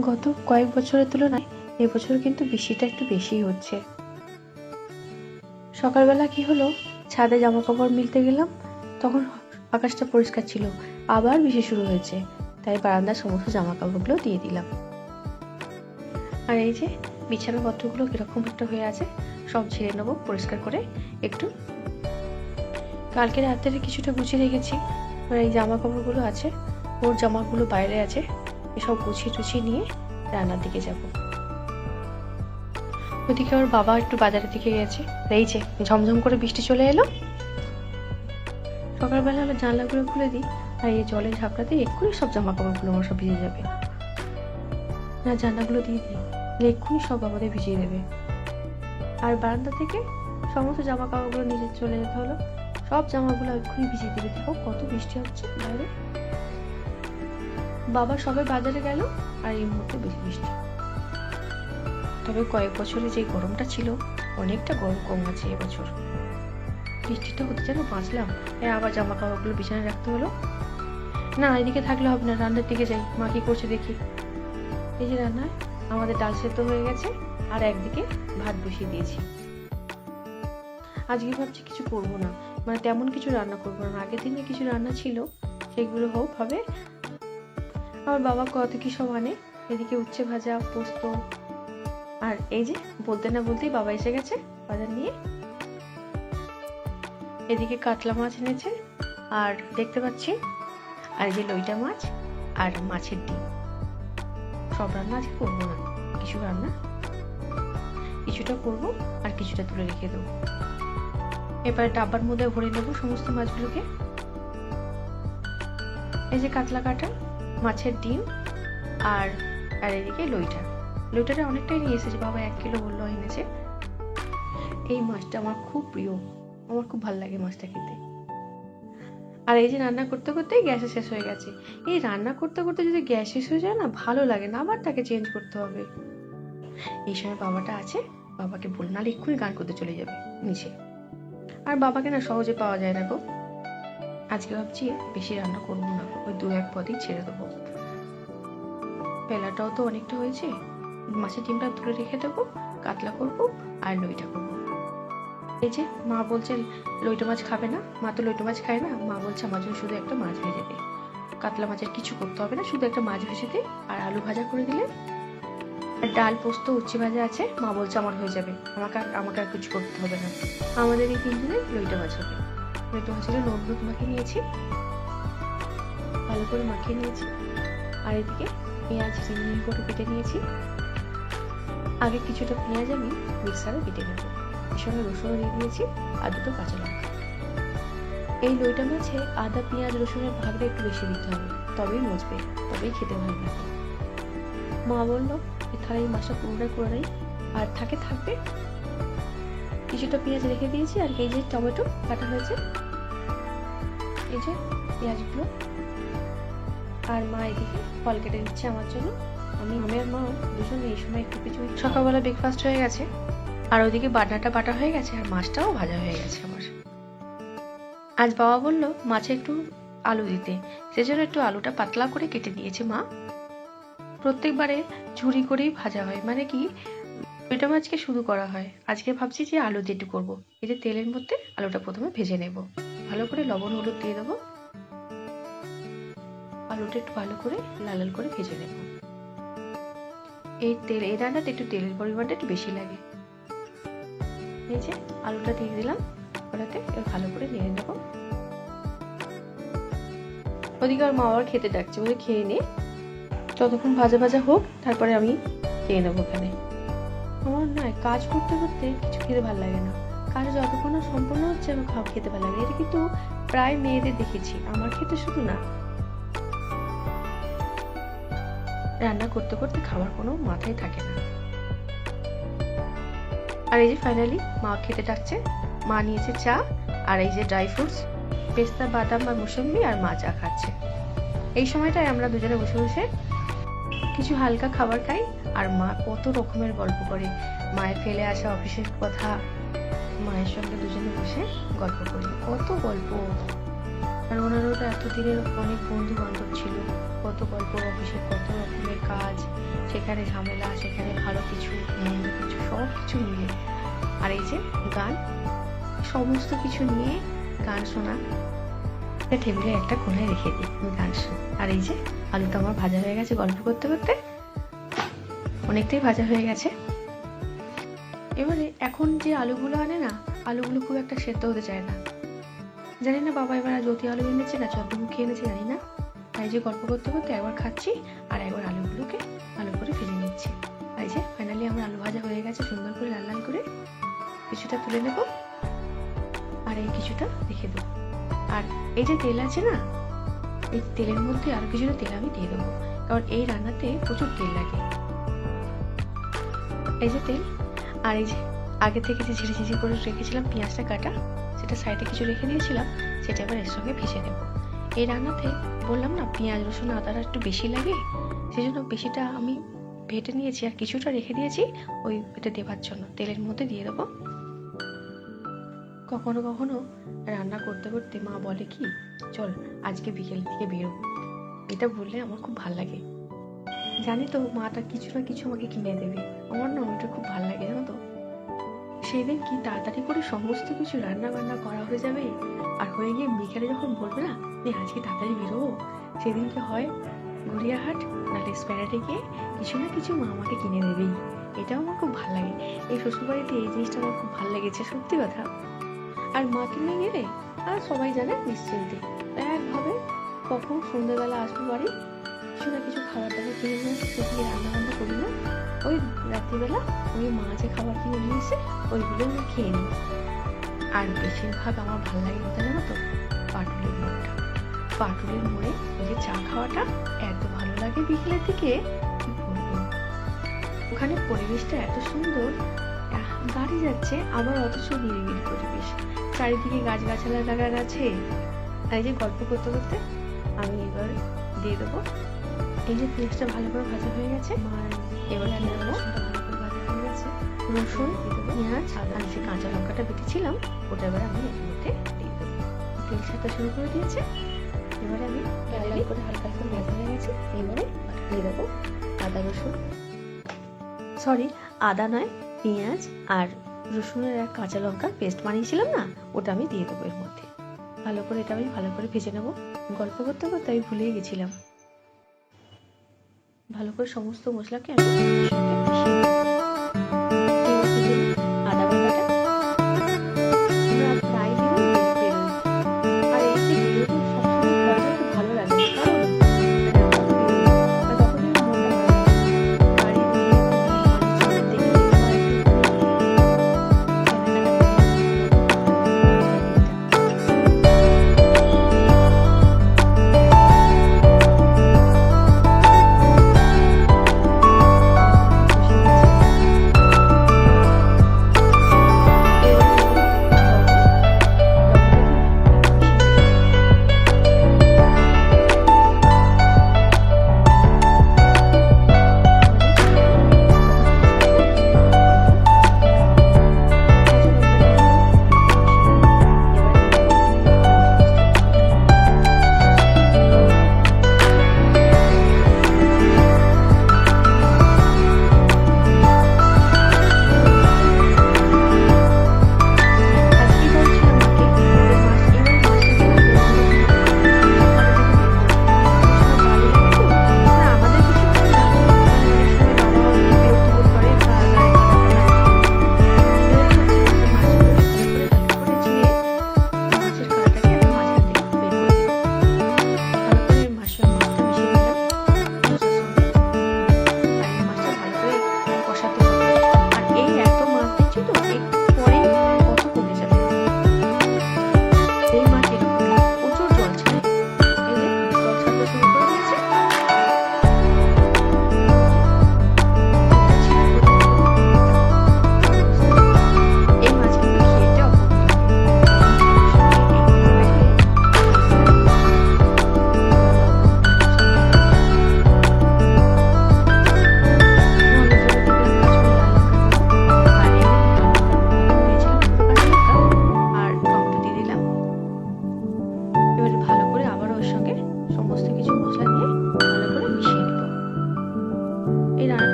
গত কয়েক বছরের তুলনায় এবছর কিন্তু বৃষ্টিটা একটু বেশি হচ্ছে। সকালবেলা কি হলো? ছাদে জামা কাপড় মিলতে গেলাম, তখন আকাশটা পরিষ্কার ছিল, আবার বৃষ্টি শুরু হয়েছে, তাই বারান্দার সমস্ত জামা কাপড়গুলো দিয়ে দিলাম। আর এই যে বিছানাপত্রগুলো কীরকম একটা হয়ে আছে, সব ঝেড়ে নেব, পরিষ্কার করে একটু। কালকে রাত্রে কিছুটা গুছিয়ে রেখেছি, আর এই জামা কাপড়গুলো আছে, ওর জামাগুলো বাইরে আছে এসব গুছিয়ে টুছিয়ে নিয়ে রান্নার দিকে যাব। ওদিকে ওর বাবা একটু বাজারের দিকে গেছে। এই যে, ঝমঝম করে বৃষ্টি চলে এলো। সকালবেলা আমি জানলাগুলো খুলে দিই আর এই জলের ঝাপটাতে এক্ষুনি সব জামা কাপড়গুলো আমার সব ভিজে যাবে। না, জানলাগুলো দিয়ে দিই। এক্ষুনি সব আমাদের ভিজিয়ে দেবে। আর বারান্দা থেকে সমস্ত জামা কাপড়গুলো নিচে চলে যেতে হলো। সব জামাগুলো এক্ষুনি ভিজিয়ে দিবে। দেখো কত বৃষ্টি হচ্ছে বাইরে। বাবা সবে বাজারে গেল আর এই মুহূর্তে বেশি বৃষ্টি তবে কয়েক বছরে যে গরমটা ছিল, অনেকটা গরম কম আছে এবছর। বৃষ্টিটা হতে যেন বাঁচলাম এ আবার জামা কাপড়গুলো বিছানায় রাখতে হলো। না, এদিকে থাকলে হবে না, রান্নার দিকে যাই, মা কি করছে দেখি। এই যে রান্নায় আমাদের ডাল সেদ্ধ হয়ে গেছে, আর একদিকে ভাত বসিয়ে দিয়েছি। আজকে ভাবছি কিছু করব না মানে তেমন কিছু রান্না করব না। আগের দিনে কিছু রান্না ছিল, সেগুলো হোক, হবে আমার বাবা কত কি সব আনে? এদিকে উচ্ছে ভাজা, পোস্ত। আর এই যে, বলতে না বলতেই বাবা এসে গেছে বাজার নিয়ে। এদিকে কাতলা মাছ এনেছে, আর দেখতে পাচ্ছি, আর যে লইটা মাছ আর মাছের ডিম। সব রান্না আজকে করব না, কিছু রান্না। কিছুটা করব আর কিছুটা তুলে রেখে দেবো। এবার ডাব্বার মধ্যে ভরে নেব সমস্ত মাছগুলোকে। এই যে কাতলা কাটা মাছের ডিম আর আর এদিকে লইটা। লইটাটা অনেকটাই নিয়ে এসেছে। বাবা এক কিলো বলল এনেছে। এই মাছটা আমার খুব প্রিয়। আমার খুব ভালো লাগে মাছটা খেতে। আর এই যে রান্না করতে করতেই গ্যাসে শেষ হয়ে গেছে। এই রান্না করতে করতে যদি গ্যাস শেষ হয়ে যায় না, ভালো লাগে না। আবার তাকে চেঞ্জ করতে হবে। এই সময় বাবাটা আছে। বাবাকে বল নাহলে এক্ষুনি গান করতে চলে যাবে নিচে। আর বাবাকে না সহজে পাওয়া যায় না গো। আজকে ভাবছি বেশি রান্না করব না, ওই দু এক পদই ছেড়ে দেবো। পেলাটাও তো অনেকটা হয়েছে, মাছের ডিমটা তুলে রেখে দেবো, কাতলা করব আর লইটা করব। এই যে মা বলছে লইটা মাছ খাবে না? মা তো লইটা মাছ খায় না, মা বলছে আমার জন্য শুধু একটা মাছ ভেজে দে। কাতলা মাছের কিছু করতে হবে না, শুধু একটা মাছ ভেজে দে আর আলু ভাজা করে দিলে। আর ডাল পোস্ত, উচ্ছে ভাজা আছে, মা বলছে আমার হয়ে যাবে, আমাকে আমাকে আর কিছু করতে হবে না। আমাদের এই তিনজনের লইটা মাছ হবে। লইটা মাছের নুন মাখিয়ে নিয়েছি। ভালো করে মাখিয়ে নিয়েছি। আর এদিকে পেঁয়াজ রিমিনি করে কেটে নিয়েছি। আগে কিছুটা পেঁয়াজ আমি মিক্সারে কেটে নেব। এর সঙ্গে রসুন দিয়ে দিয়েছি আর দুটো কাঁচা লঙ্কা। এই লইটা মাছে আদা, পেঁয়াজ, রসুনের ভাগটা একটু বেশি দিতে হবে। তবেই মজবে, তবেই খেতে ভালো লাগে। মা বলল তাহলে এই মাছটা পুরোটাই করে নেই আর থাকে, থাকবে কিছুটা পেঁয়াজ রেখে দিয়েছি আর এই যে টমেটো কাটা হয়েছে। এই যে পেঁয়াজগুলো। আর মা এদিকে ফল কেটে দিচ্ছে আমার জন্য। আমি আমি আর মা দুজন এই সময় একটু কিছু সকালবেলা ব্রেকফাস্ট হয়ে গেছে। আর ওদিকে বাটাটা বাটা হয়ে গেছে আর মাছটাও ভাজা হয়ে গেছে আমার। আজ বাবা বলল, মাছে একটু আলু দিতে। সেজন্য একটু আলুটা পাতলা করে কেটে দিয়েছে মা। প্রত্যেকবারে ঝুড়ি করেই ভাজা হয়। মানে কি? ওইটা মাছকে শুরু করা হয়। আজকে ভাবছি যে আলু দিয়ে একটু করব। এই যে তেলের মধ্যে আলুটা প্রথমে ভেজে নেব। ভালো করে লবণ হলুদ দিয়ে দেবো। আলুটা একটু ভালো করে লাল লাল করে ভেজে নেব। এই তেল, এই রান্নাতে একটু তেলের পরিমাণটা একটু বেশি লাগে। এই যে আলুটা দিয়ে দিলাম। ওটাতে ভালো করে নেড়ে নেব। ওদিকে আর মা খেতে ডাকছে। বলে খেয়ে নে। যতক্ষণ ভাজা ভাজা হোক, তারপরে আমি খেয়ে নেব ওখানে। আমার না কাজ করতে করতে কিছু খেতে ভালো লাগে না। কাজ যতক্ষণ না সম্পূর্ণ হচ্ছে, আমার খাওয়া খেতে ভালো লাগে এটা কিন্তু প্রায় মেয়েদের দেখেছি, আমার ক্ষেত্রে শুধু না। রান্না করতে করতে খাবার কোনো মাথায় থাকে না। আর এই যে ফাইনালি মা খেতে ডাকছে, মা নিয়েছে চা, আর এই যে ড্রাই ফ্রুটস পেস্তা, বাদাম আর মুসম্বি আর মা চা খাচ্ছে। এই সময়টায় আমরা দুজনে বসে বসে কিছু হালকা খাবার খাই, আর মা কত রকমের গল্প করে। মায়ের ফেলে আসা অফিসের কথা, মায়ের সঙ্গে দুজনে বসে গল্প করি। কত গল্প। আর ওনারও তো এতদিনের অনেক বন্ধু বান্ধব ছিল। কত গল্প অফিসের কত রকমের কাজ, সেখানে ঝামেলা, সেখানে ভালো কিছু মন্দ কিছু সব কিছু মিলে। আর এই যে গান, সমস্ত কিছু নিয়ে গান শোনা। টেবিলে একটা কোনায় রেখে দিই গান শুনি। আর এই যে আলুটা আমার ভাজা হয়ে গেছে গল্প করতে করতে। অনেকটাই ভাজা হয়ে গেছে। এবারে এখন যে আলুগুলো আনে না, আলুগুলো খুব একটা সেদ্ধ হতে চায় না। জানি না বাবা এবার জ্যোতি আলু এনেছে না চন্দ্রমুখী এনেছে, জানি না। তাই যে গল্প করতে করতে একবার খাচ্ছি আর একবার আলুগুলোকে ভালো করে ভেজে নিচ্ছি। তাই যে ফাইনালি আমার আলু ভাজা হয়ে গেছে, সুন্দর করে লাল লাল করে কিছুটা তুলে নেব। আর এই কিছুটা রেখে দেবো। আর এই যে তেল আছে না এই তেলের মধ্যে আরও কিছুটা তেল আমি দিয়ে দেবো। কারণ এই রান্নাতে প্রচুর তেল লাগে। এই যে তেল, আর এই যে আগে থেকে যে ঝিরি ঝিরি করে রেখেছিলাম পেঁয়াজটা কাটা, সেটা সাইডে কিছু রেখে দিয়েছিলাম সেটা এবার এর সঙ্গে ভেজে নেব। এই রান্নাতে বললাম না, পেঁয়াজ, রসুন আদাটা একটু বেশি লাগে সেই জন্য বেশিটা আমি ভেটে নিয়েছি আর কিছুটা রেখে দিয়েছি, ওই এটা দেওয়ার জন্য। তেলের মধ্যে দিয়ে দেবো। কখনো কখনো রান্না করতে করতে মা বলে কি, চল, আজকে বিকেল থেকে বেরোবো। এটা বললে আমার খুব ভালো লাগে। জানি তো মাটা কিছু না কিছু আমাকে কিনে দেবে। আমার না ওটা খুব ভালো লাগে, জানো তো। সেদিন কি তাড়াতাড়ি করে সমস্ত কিছু রান্না বান্না করা হয়ে যাবে? আর হয়ে গিয়ে বিকেলে যখন বলবে না যে, আজকে তাড়াতাড়ি বেরোবো সেদিনকে হয়? গড়িয়াহাট নাহলে স্প্যারেটে গিয়ে কিছু না কিছু মা আমাকে কিনে দেবেই। এটাও আমার খুব ভালো লাগে। এই শ্বশুরবাড়িতে এই জিনিসটা আমার খুব ভালো লেগেছে, সত্যি কথা। আর মা কিনে গেলে আর সবাই জানে নিশ্চিন্তে। একভাবে কখন সন্ধ্যেবেলা আসব বাড়ি কিছু না কিছু খাবার দাবার কিনে নিয়ে আসি সেদিকে রান্না বান্না করি না ওই রাত্রিবেলা ওই মা যে খাবার কিনে নিয়ে এসে ওইগুলো আমি খেয়ে নিই। আর বেশিরভাগ আমার ভালো লাগে কোথায় জানো তো, পাটুলের মোড়টা পাটুলের মোড়ে ওই যে চা খাওয়াটা এত ভালো লাগে বিকেলের দিকে ওখানে পরিবেশটা এত সুন্দর গাড়ি যাচ্ছে, আবার অথচ নিরিবিলি পরিবেশ। চারিদিকে গাছগাছালা লাগা আছে। তাই যে গল্প করতে করতে আমি এবার দিয়ে দেবো। এই যে পেঁয়াজটা ভালো করে ভাজা হয়ে গেছে। এবার কি দেবো রসুন, পেঁয়াজ আর যে কাঁচা লঙ্কাটা বেটেছিলাম, ওটা এবার আমি এর মধ্যে দিয়ে দেবো। তেল শুরু করে দিয়েছে। এবারে আমি লাল করে হালকা হালকা ভাজা হয়ে গেছে। এবারে দিয়ে দেবো আদা রসুন। সরি, আদা নয়, পেঁয়াজ আর রসুনের এক কাঁচা লঙ্কার পেস্ট বানিয়েছিলাম না, ওটা আমি দিয়ে দেবো এর মধ্যে। ভালো করে এটা আমি ভালো করে ভেজে নেব। গল্প করতে করতে আমি ভুলেই গেছিলাম। ভালো করে সমস্ত মশলাকে আমি